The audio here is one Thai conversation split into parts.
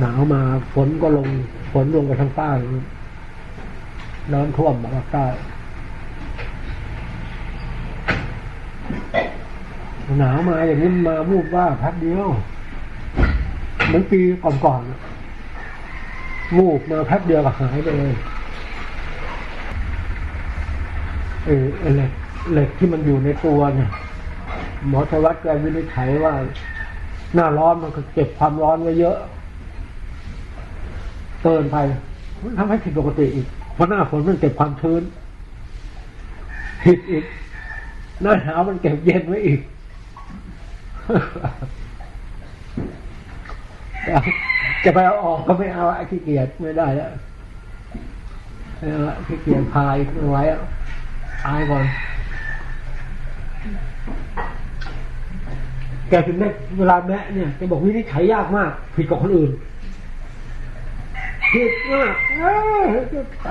หนาวมาฝนก็ลง ฝนลงไปทางใต้น้ำท่วมภาคใต้หนาวมาอย่างนี้มาวูบว่าพักเดียวเหมือนปีก่อนๆวูบมาแป๊บเดียวก็หายไปเลยเออเหล็กเหล็กที่มันอยู่ในตัวเนี่ย หมอทวัตแกวินิจฉัยว่า หน้าร้อนมันก็เก็บความร้อนไว้เยอะ เกินไปทำให้ผิดปกติอีกเพราะหน้าฝนมันเก็บความชื้นผิดอีกหน้าหนาวมันเก็บเย็นไว้อีกจะไปเอาออกก็ไม่เอาไอ้ขี้เกียจไม่ได้แล้วไม่เอาละขี้เกียจพายเอาไว้อะอายก่อนแกถึงได้เวลาแมะเนี่ยแกบอกวินิจฉัยยากมาก ผิดกับคนอื่น ผิดมากเอ้ยจะท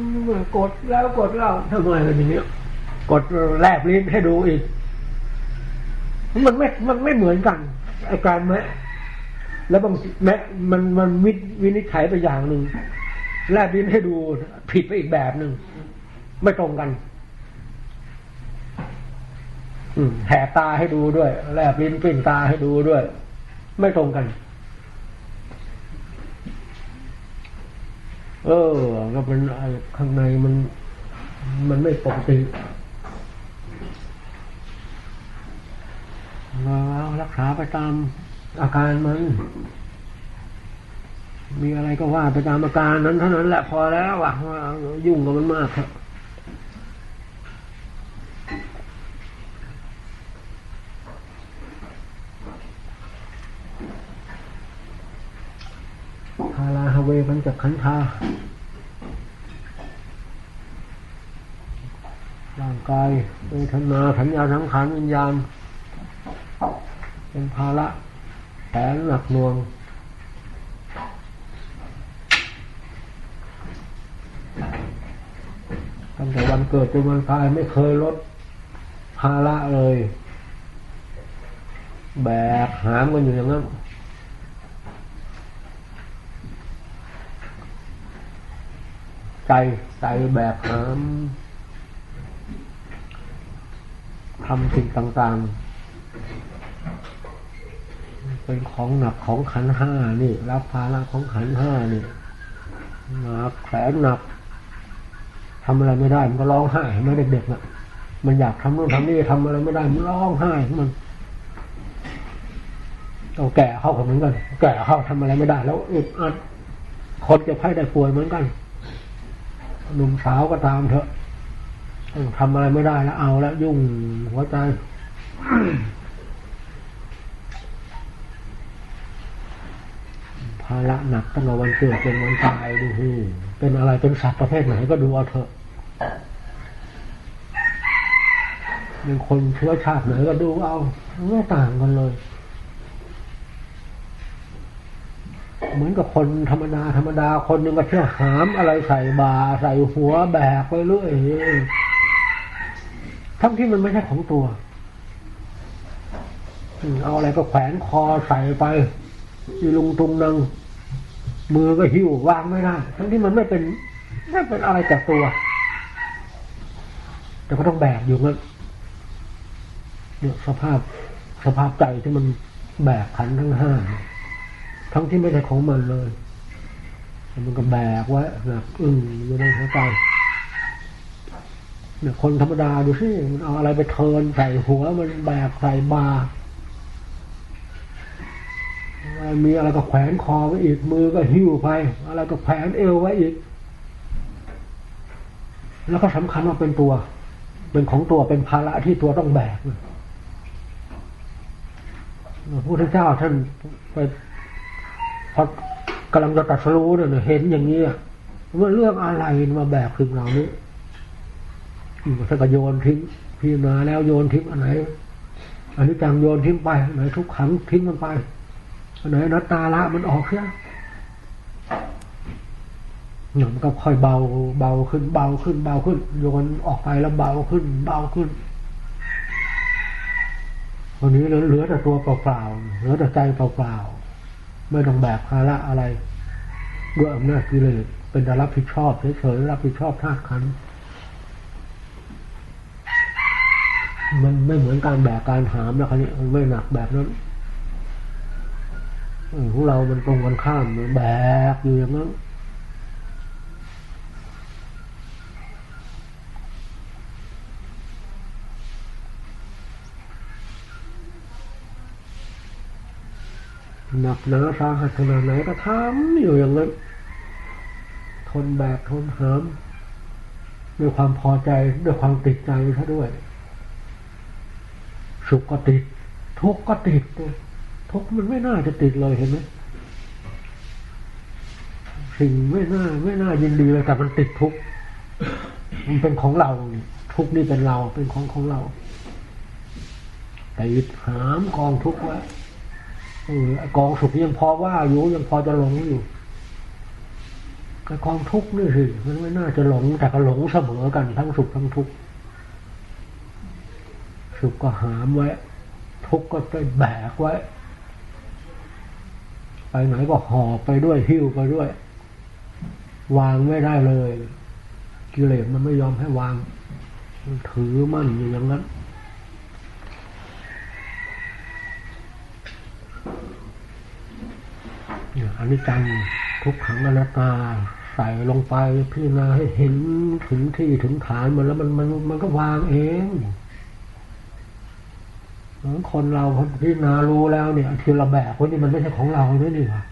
ำกดแล้วกดแล้วทำไมอะไรอย่างเงี้ยกดแลบลิ้นให้ดูอีก มันไม่ มันไม่เหมือนกันอาการแมะแล้วบางแมะมันมันวิวินิจฉัยไปอย่างหนึ่งแลบลิ้นให้ดูผิดไปอีกแบบหนึ่งไม่ตรงกัน อืแหกตาให้ดูด้วย แลบลิ้นปิ้นตาให้ดูด้วย ไม่ตรงกัน เออ ก็เป็นไอ้ข้างในมัน มันไม่ปกติเรารักษาไปตามอาการมัน มีอะไรก็ว่าไปตามอาการนั้นเท่านั้นแหละพอแล้วอะว่ายุ่งกับมันมากครับพาลาฮา เวมันจะขันธาร่างกายเวทนาสัญญาสังขารวิญญาณ เป็นภาระแผนหนักหน่วง ตั้งแต่วันเกิดจนวันตายไม่เคยลดภาระเลย แบกหามกันอยู่อย่างนั้น ใจใจแบกหามทำสิ่งต่างๆ เป็นของหนักของขันห้านี่ รับภาระของขันห้านี่หนักแขนหนักทำอะไรไม่ได้ มันก็ร้องไห้เห็นไหมเด็กๆน่ะมันอยากทำนู่นทำนี่ทำอะไรไม่ได้ มันร้องไห้มันเอาแก่เข้ากับเหมือนกัน แก่เข้าทำอะไรไม่ได้ แล้วอึดอัดคนจะไข้ได้ป่วยเหมือนกัน หนุ่มสาวก็ตามเถอะทำอะไรไม่ได้แล้วเอาแล้วยุ่งหัวใจภาระหนักตั้งแต่วันเกิดเป็นวันตายดูฮูเป็นอะไรเป็นสัตว์ประเภทไหนก็ดูเอาเถอะเป็นคนเชื้อชาติไหนก็ดูเอาไม่ต่างกันเลย เหมือนกับคนธรรมดาธรรมดาคนหนึ่งก็เที่ยวหามอะไรใส่บาใส่หัวแบกไปเรื่อยทั้งที่มันไม่ใช่ของตัวเอาอะไรก็แขวนคอใส่ไปอีลุงตุงนังมือก็หิ้ววางไม่ได้ทั้งที่มันไม่เป็นไม่เป็นอะไรจากตัว แต่ก็ต้องแบกอยู่งั้นเนี่ยสภาพสภาพใจที่มันแบกขันทั้งห้า ทั้งที่ไม่ใช่ของมันเลย มันก็แบกไว้หนักอึ้งอยู่ในหัวใจเนี่ยคนธรรมดาดูสิมันเอาอะไรไปเทินใส่หัวมันแบกใส่บามีอะไรก็แขวนคอไว้อีกมือก็หิ้วไป อะไรก็แขวนเอวไว้อีก แล้วก็สำคัญว่าเป็นตัว เป็นของตัวเป็นภาระที่ตัวต้องแบกพระพุทธเจ้าท่านไป พอกำลังจะตัดสรู้เนี่ยเห็นอย่างนี้ว่าเรื่องอะไรมาแบกถึงเรานี้ท่านก็โยนทิ้งพิจารณาแล้วโยนทิ้งอันไหนอันนี้จังโยนทิ้งไปอันไหนทุกขังทิ้งมันไปอันไหนนัตตาละมันออกเสียเนี่ยมันก็ค่อยเบาเบาขึ้นเบาขึ้นเบาขึ้น โยนออกไปแล้วเบาขึ้น เบาขึ้นวันนี้เหลือแต่ตัวเปล่าๆเหลือแต่ใจเปล่าๆ ไม่ต้องแบกภาระอะไร ด้วยอำนาจกิเลสเป็นแต่รับผิดชอบเฉยๆรับผิดชอบธาตุขันมันไม่เหมือนการแบกการหามนะครับนี่มันไม่หนักแบบนั้นของเรา มันตรงกันข้ามแบกอยู่อย่างนั้น นักหนาสาหัสขนาดไหนก็ทำอยู่อย่างนั้น ทนแบกทนเหามด้วยความพอใจด้วยความติดใจซะด้วย สุขก็ติด ทุกข์ก็ติด ทุกข์มันไม่น่าจะติดเลยเห็นไหมสิ่งไม่น่าไม่น่ายินดีเลยแต่มันติดทุกข์มันเป็นของเราทุกข์นี่เป็นเราเป็นของของเราแติดหามกองทุกข์ไว้ กองสุขยังพอว่าอยู่ยังพอจะหลงอยู่แต่กองทุกข์นี่สิมันไม่น่าจะหลงแต่ก็หลงเสมอกันทั้งสุขทั้งทุกข์สุขก็หามไว้ ทุกข์ก็ไปแบกไว้ ไปไหนก็หอบไปด้วยหิ้วไปด้วย วางไม่ได้เลยกิเลสมันไม่ยอมให้วาง ถือมั่นอยู่อย่างนั้นเนี่ย อันนี้จังทุกขังอนัตตาใส่ลงไปพิจารณาให้เห็นถึงที่ถึงฐานมันแล้วมันมันมันก็วางเองคนเราพอพิจารณารู้แล้วเนี่ยที่เราแบกไว้นี่มันไม่ใช่ของเราด้วยนี่หว่า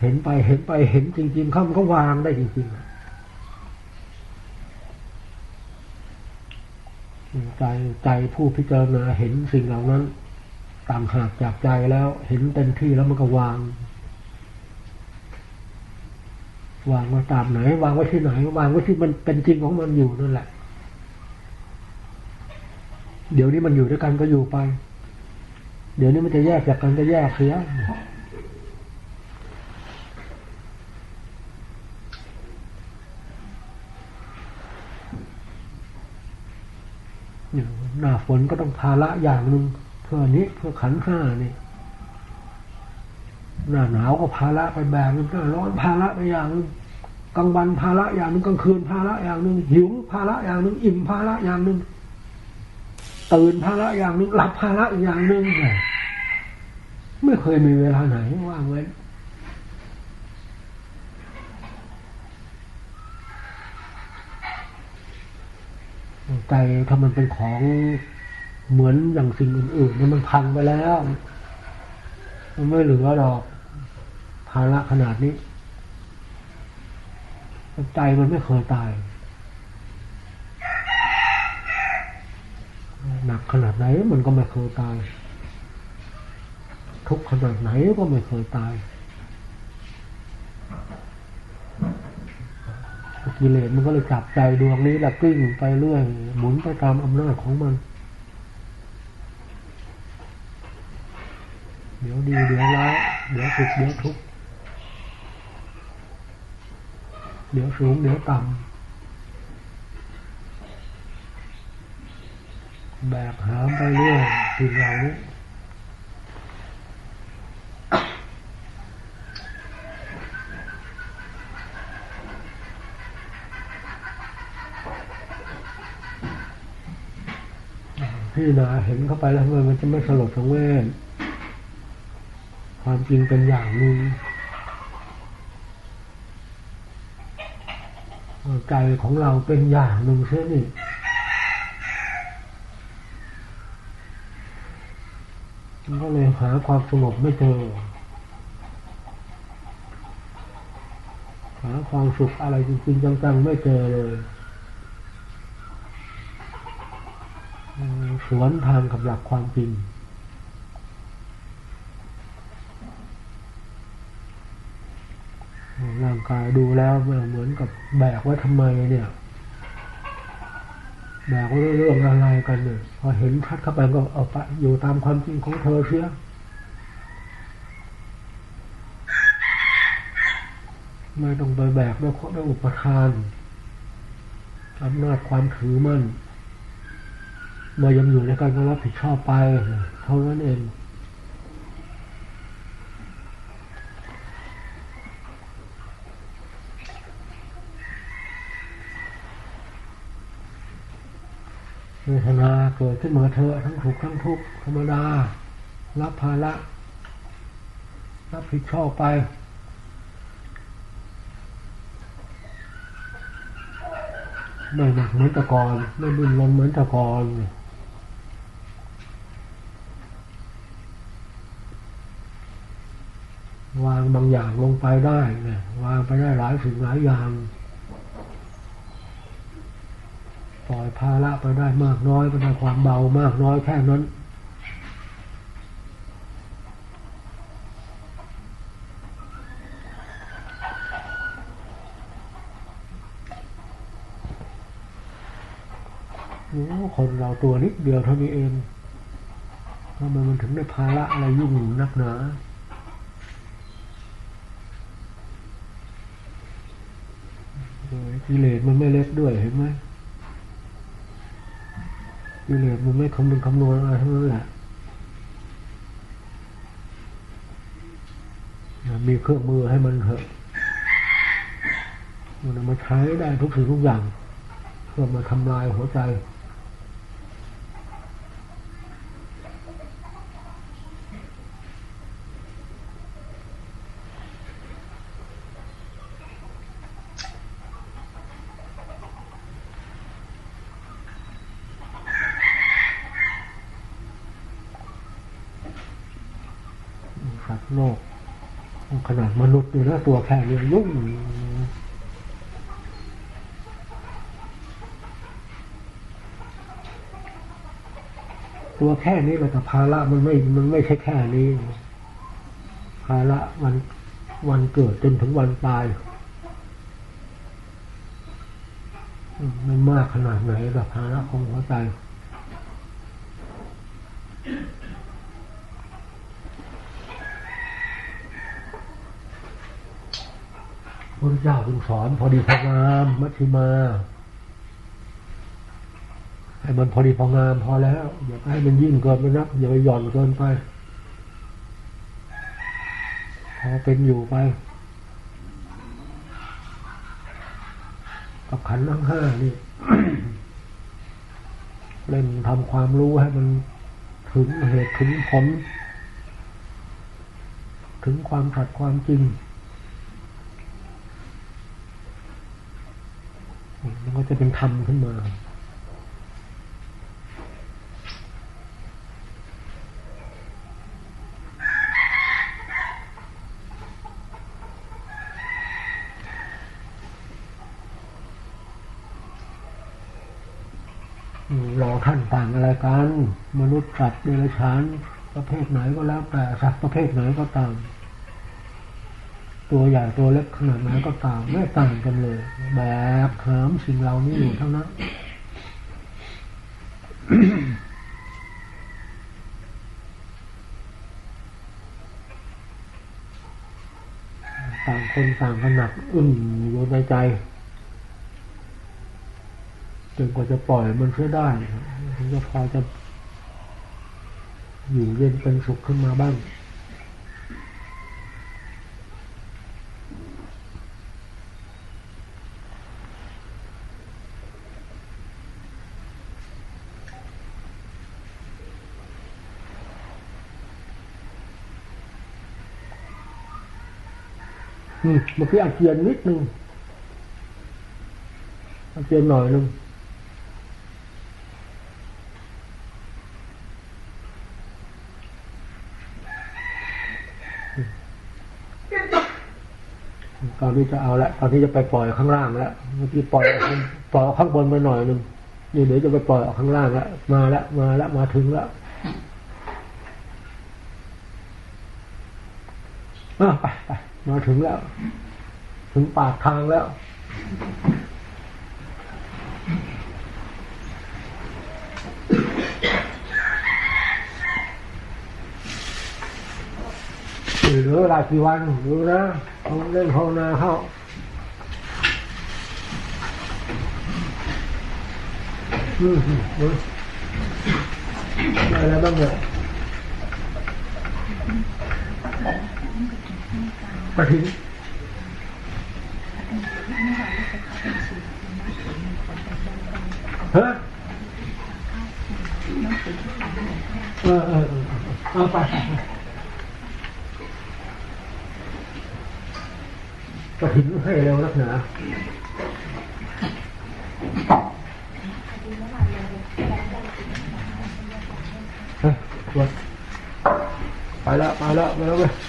เห็นไปเห็นไปเห็นจริงๆเขามันก็วางได้จริงๆใจใจผู้พิจารณาเห็นสิ่งเหล่านั้น ต่างหากจากใจแล้ว เห็นเต็มที่แล้วมันก็วาง วางไว้ตามไหน วางไว้ที่ไหน วางไว้ที่มันเป็นจริงของมันอยู่นั่นแหละ เดี๋ยวนี้มันอยู่ด้วยกันก็อยู่ไป เดี๋ยวนี้มันจะแยกจากกันก็แยกเสียหน้าฝนก็ต้องภาระอย่างหนึ่ง เพื่อนี้เพื่อขันห้านี่หน้าหนาวก็ภาระไปแบบนึงหน้าร้อนภาระไปอย่างนึงกลางวันภาระอย่างนึงกลางคืนภาระอย่างนึงหิวภาระอย่างนึงอิ่มภาระอย่างนึงตื่นภาระอย่างนึงหลับภาระอีกอย่างนึงไม่เคยมีเวลาไหนว่างไว้ใจถ้ามันเป็นของ เหมือนอย่างสิ่งอื่นๆเนี่ยมันพังไปแล้ว มันไม่เหลือหรอกภาระขนาดนี้ใจมันไม่เคยตาย หนักขนาดไหนมันก็ไม่เคยตาย ทุกขนาดไหนก็ไม่เคยตายกิเลสมันก็เลยจับใจดวงนี้แล้วกลิ้งไปเรื่อยหมุนไปตามอำนาจของมัน ดีเดี๋ยวร้ายเดี๋ยวสุขเดี๋ยวทุกข์เดี๋ยวสูงเดี๋ยวต่ำแบกหามไปเรื่อยสิ่งเหล่านี้พี่นาเห็นเข้าไปแล้วมันจะไม่สลดสังเวช ความจริงเป็นอย่างหนึ่งใจของเราเป็นอย่างหนึ่งใช่ไหมก็เลยหาความสงบไม่เจอ หาความสุขอะไรจริงๆจังๆไม่เจอเลย สวนทางกับหลักความจริง ร่าง กายดูแล้วเหมือนกับแบกไว้ทำไมเนี่ยแบกไว้เรื่องอะไรกันเนี่ยพอเห็นชัดเข้าไปก็เอาไปอยู่ตามความจริงของเธอเสียไม่ต้องไปแบกด้วยด้วยอุปทานอำนาจความถือมั่นเมื่อยังอยู่ในการรับผิดชอบไปเท่านั้นเอง เวทนาเกิดขึ้นมาเถอะทั้งสุขทั้งทุกข์ธรรมดา รับภาระ รับผิดชอบไป ไม่หนักเหมือนตะกอนไม่ดุนรนเหมือนตะกอนวางบางอย่างลงไปได้เนะวางไปได้หลายสิ่งหลายอย่าง ปล่อยภาระไปได้มากน้อยไปได้ความเบามากน้อยแค่นั้นโอ้คนเราตัวนิดเดียวเท่านี้เองทำไมมันถึงได้ภาระอะไรยุ่งนักหนาโอ้ยกิเลสมันไม่เล็กด้วยเห็นไหม กิเลสมันไม่คำนึงคำนวณอะไรทั้งนั้นแหละมีเครื่องมือให้มันเถอะมันมาใช้ได้ทุกสิ่งทุกอย่างเพื่อมาทำลายหัวใจ สัตว์โลกขนาดมนุษย์อยู่นะ ตัวแค่เนี้ยุ่งตัวแค่นี้แหละแต่ภาระมันไม่ มันไม่ใช่แค่นี้ ภาระวันวันเกิดจนถึงวันตายมมันมากขนาดไหนกับภาระของหัวใจ พระเจ้าจึงสอน พอดีพองามมัชฌิมาให้มันพอดีพองามพอแล้วอย่าให้มันยิ่งเกินไปนักอย่าไปหย่อนเกินไปพอเป็นอยู่ไป กับขันทั้งห้านี่เล่นทำความรู้ให้มันถึงเหตุถึงผล ถึงความสัตย์ความจริง มันก็จะเป็นธรรมขึ้นมาเราท่านต่างอะไรกัน มนุษย์สัตว์เดรัจฉานประเภทไหนก็แล้วแต่สัตว์ประเภทไหนก็ตาม ตัวใหญ่ตัวเล็กขนาดไหนก็ตามไม่ต่างกันเลย แบบหามสิ่งเหล่านี้อยู่ทั้งนั้นต่างคนต่างขนักอึ้งอยู่ในใจจนกว่าจะปล่อยมันเสียได้ถึงจะพอจะอยู่เย็นเป็นสุขขึ้นมาบ้าง เมื่อกี้อาเจียนนิดนึงอาเจียนหน่อยนึงตอนนี้จะเอาละตอนนี้จะไปปล่อยข้างล่างแล้วเมื่อกี้ปล่อยปล่อยข้างบนไปหน่อยนึงนี่เดี๋ยวจะไปปล่อยออกข้างล่างแล้วมาแล้วมาแล้วมาถึงแล้วอะไปไป มาถึงแล้ว ถึงปากทางแล้ว เหลือเวลากี่วันดูนะเขาเล่นภาวนาเข้าอืมดูได้อะไรบ้างเนี่ย Pati. Hả? Ờ, ờ, ờ, ờ, Pati. Pati cũng hay đâu lắm nữa. Hả? Vâng. Phải lạ, phải lạ, phải lạ.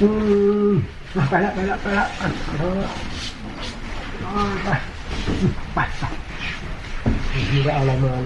ừ phải lại phải lại phải lại phải phải phải như vậy là mờ